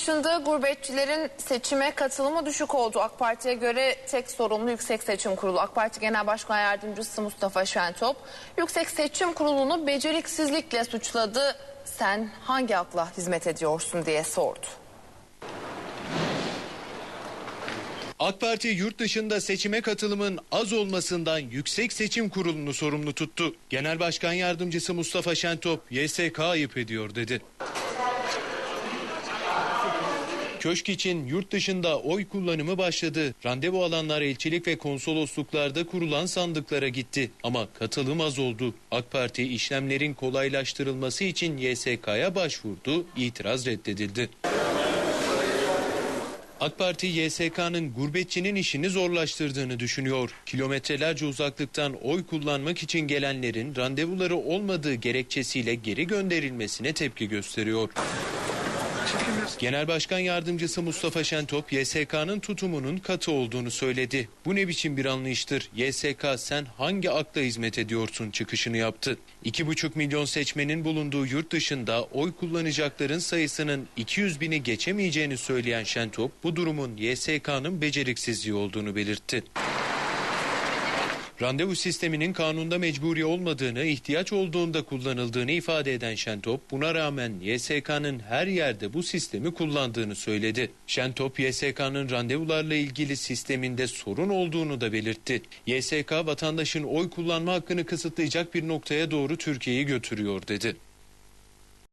dışında gurbetçilerin seçime katılımı düşük oldu. AK Parti'ye göre tek sorumlu Yüksek Seçim Kurulu. AK Parti Genel Başkan Yardımcısı Mustafa Şentop, Yüksek Seçim Kurulu'nu beceriksizlikle suçladı. Sen hangi akla hizmet ediyorsun diye sordu. AK Parti yurt dışında seçime katılımın az olmasından Yüksek Seçim Kurulu'nu sorumlu tuttu. Genel Başkan Yardımcısı Mustafa Şentop, YSK ayıp ediyor dedi. Köşk için yurt dışında oy kullanımı başladı. Randevu alanlar elçilik ve konsolosluklarda kurulan sandıklara gitti. Ama katılım az oldu. AK Parti işlemlerin kolaylaştırılması için YSK'ya başvurdu, itiraz reddedildi. AK Parti YSK'nın gurbetçinin işini zorlaştırdığını düşünüyor. Kilometrelerce uzaklıktan oy kullanmak için gelenlerin randevuları olmadığı gerekçesiyle geri gönderilmesine tepki gösteriyor. Genel Başkan Yardımcısı Mustafa Şentop YSK'nın tutumunun katı olduğunu söyledi. Bu ne biçim bir anlayıştır? YSK sen hangi akla hizmet ediyorsun çıkışını yaptı. 2,5 milyon seçmenin bulunduğu yurt dışında oy kullanacakların sayısının 200 bini geçemeyeceğini söyleyen Şentop bu durumun YSK'nın beceriksizliği olduğunu belirtti. Randevu sisteminin kanunda mecburi olmadığını, ihtiyaç olduğunda kullanıldığını ifade eden Şentop, buna rağmen YSK'nın her yerde bu sistemi kullandığını söyledi. Şentop, YSK'nın randevularla ilgili sisteminde sorun olduğunu da belirtti. YSK vatandaşın oy kullanma hakkını kısıtlayacak bir noktaya doğru Türkiye'yi götürüyor dedi.